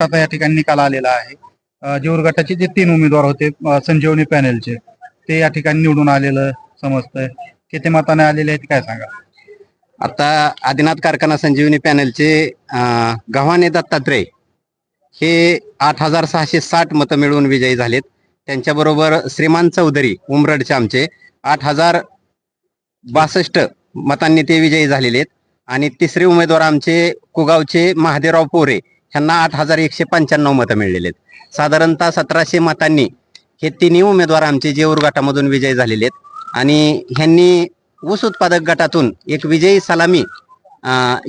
आता या ठिकाणी निकाल आलेला आहे. अ, जेऊर गटाचे जे तीन उमेदवार होते संजीवनी पॅनेलचे ते या ठिकाणी निवडून आलेलं समजतंय. किती मताने आलेले आहेत काय सांगा आता आदिनाथ कारखाना संजीवनी पॅनेलचे गव्हाणे दत्तात्रय हे आठ हजार सहाशे साठ मतं मिळवून विजयी झालेत. त्यांच्याबरोबर श्रीमान चौधरी उमरडचे आमचे आठ हजार बासष्ट मतांनी ते विजयी झालेले आहेत. आणि तिसरे उमेदवार आमचे कुगावचे महादेवराव पोरे ह्यांना आठ हजार एकशे पंच्याण्णव मतं मिळालेले आहेत. साधारणतः सतराशे मतांनी हे तिन्ही उमेदवार आमचे जेऊर गटामधून विजयी झालेले आहेत. आणि ह्यांनी ऊस उत्पादक गटातून एक विजयी सलामी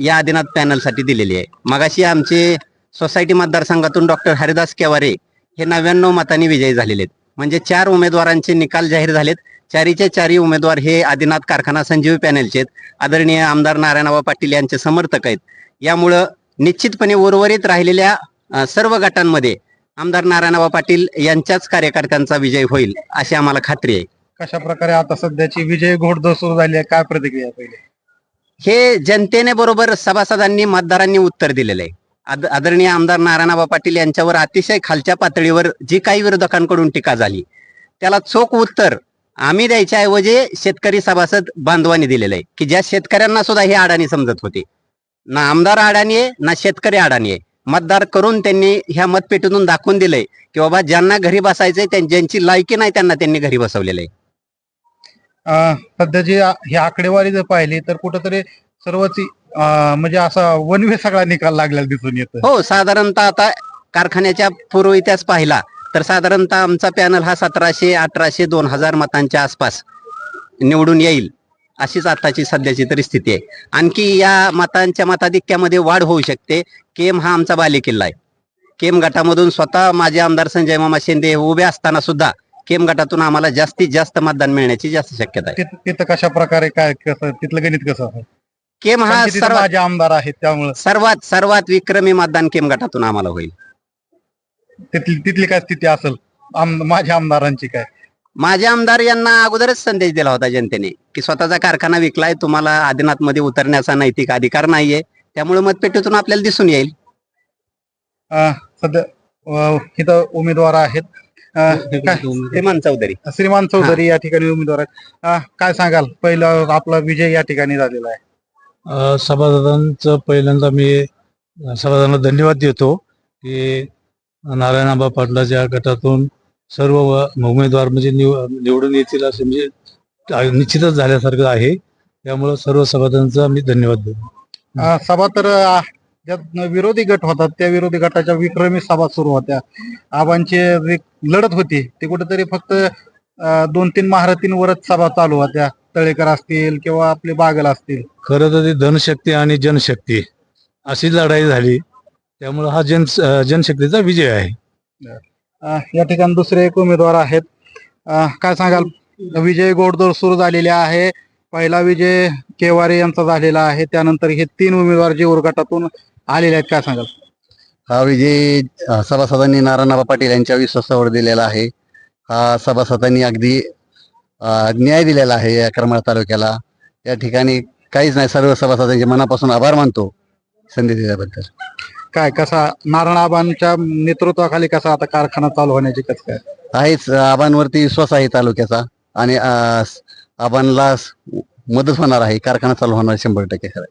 या आदिनाथ पॅनलसाठी दिलेली आहे. मगाशी आमचे सोसायटी मतदारसंघातून डॉक्टर हरिदास केवारे हे नव्याण्णव मतांनी विजयी झालेले आहेत. म्हणजे चार उमेदवारांचे निकाल जाहीर झालेत. चारीचे चारही उमेदवार हे आदिनाथ कारखाना संजीवी पॅनलचे आहेत. आदरणीय आमदार नारायणबा पाटील यांचे समर्थक आहेत. यामुळं निश्चितपणे उर्वरित राहिलेल्या सर्व गटांमध्ये आमदार नारायणराव पाटील यांच्याच कार्यकर्त्यांचा विजय होईल अशी आम्हाला खात्री आहे. कशा प्रकारे आता सध्याची विजय घोडदौड सुरू झाली आहे काय प्रतिक्रिया पहिले? हे जनतेने बरोबर सभासदांनी मतदारांनी उत्तर दिलेलं आहे. आद- आदरणीय आमदार नारायणबा पाटील यांच्यावर अतिशय खालच्या पातळीवर जी काही विरोधकांकडून टीका झाली त्याला चोख उत्तर आम्ही द्यायच्या ऐवजी शेतकरी सभासद बांधवांनी दिलेलं आहे की ज्या शेतकऱ्यांना सुद्धा हे अडाणी समजत होते. ना आमदार अडाणी आहे ना शेतकरी अडाणी आहे. मतदार करून त्यांनी ह्या मतपेटीतून दाखवून दिलंय की बाबा ज्यांना घरी बसायचंय ज्यांची लायकी नाही त्यांना त्यांनी घरी बसवलेलं आहे. अ, सध्याची आ- ही आकडेवारी जर पाहिली तर कुठंतरी सर्वच म्हणजे असा वनवे सगळा निकाल लागलेला दिसून येतो हो साधारणतः आता कारखान्याच्या पूर्व इतिहास पाहिला तर साधारणतः आमचा पॅनल हा सतराशे अठराशे दोन हजार मतांच्या आसपास निवडून येईल. अशीच आताची सध्याची तरी स्थिती आहे. आणखी या मतांच्या मताधिक्यामध्ये वाढ होऊ शकते. केम हा आमचा बालेकिल्ला आहे. केम गटामधून स्वतः माजी आमदार संजय मामा शिंदे उभे असताना सुद्धा केम गटातून आम्हाला जास्तीत जास्त मतदान मिळण्याची जास्त शक्यता आहे. तिथं कशा प्रकारे काय कसं तिथलं गणित कसं आहे? केम हा सर्वात माझे आमदार आहेत त्यामुळे. सर्वात सर्वात विक्रमी मतदान केम गटातून आम्हाला होईल. तिथली तिथली काय स्थिती असेल? माझ्या आमदारांची काय? माझे आमदार यांना अगोदरच संदेश दिला होता जनतेने की स्वतःचा कारखाना विकलाय तुम्हाला आदिनाथमध्ये उतरण्याचा नैतिक अधिकार नाहीये त्यामुळे मतपेटीतून आपल्याला दिसून येईल. अ, सध्या अ, इथं उमेदवार आहेत. अ, काय? श्रीमान चौधरी. श्रीमान चौधरी या ठिकाणी उमेदवार आहेत. अ, काय सांगाल? पहिला आपला विजय या ठिकाणी झालेला आहे. अ, सभासदांचं पहिल्यांदा मी सभासदांना धन्यवाद देतो की नारायणाबा पाटलाच्या गटातून सर्व व- उमेदवार म्हणजे निव- निवडून येतील असं म्हणजे निश्चितच झाल्यासारखं आहे. त्यामुळं सर्व सभासदांचा मी धन्यवाद देतो सभा तर अ, ज्यात विरोधी गट होतात त्या विरोधी गटाच्या विक्रमी सभा सुरू होत्या. आबांची लढत होती ती कुठेतरी फक्त दोन तीन महारथींवरच सभा चालू होत्या. तळेकर असतील किंवा आपले बागल असतील. खरं तर ती धनशक्ती आणि जनशक्ती अशी लढाई झाली. त्यामुळं हा जन जनशक्तीचा विजय आहे. या ठिकाणी दुसरे एक उमेदवार आहेत. काय सांगाल? विजय गोडदोड सुरू झालेले आहे. पहिला विजय केवारे यांचा झालेला आहे. त्यानंतर हे तीन उमेदवार जे उरगटातून आलेले आहेत काय सांगाल? हा विजय सभासदांनी नारायणबा पाटील यांच्या विश्वासावर दिलेला आहे. हा सभासदांनी अगदी न्याय दिलेला आहे या करमाळ तालुक्याला. या ठिकाणी काहीच नाही. सर्व सभासदांचे मनापासून आभार मानतो संधी दिल्याबद्दल. काय कसा नारायणाबांच्या नेतृत्वाखाली कसा आता कारखाना चालू होण्याची कसं काय? आहेच आबांवरती विश्वास आहे तालुक्याचा आणि अ, आबांना मदत होणार आहे कारखाना चालू होणार शंभर टक्के खरं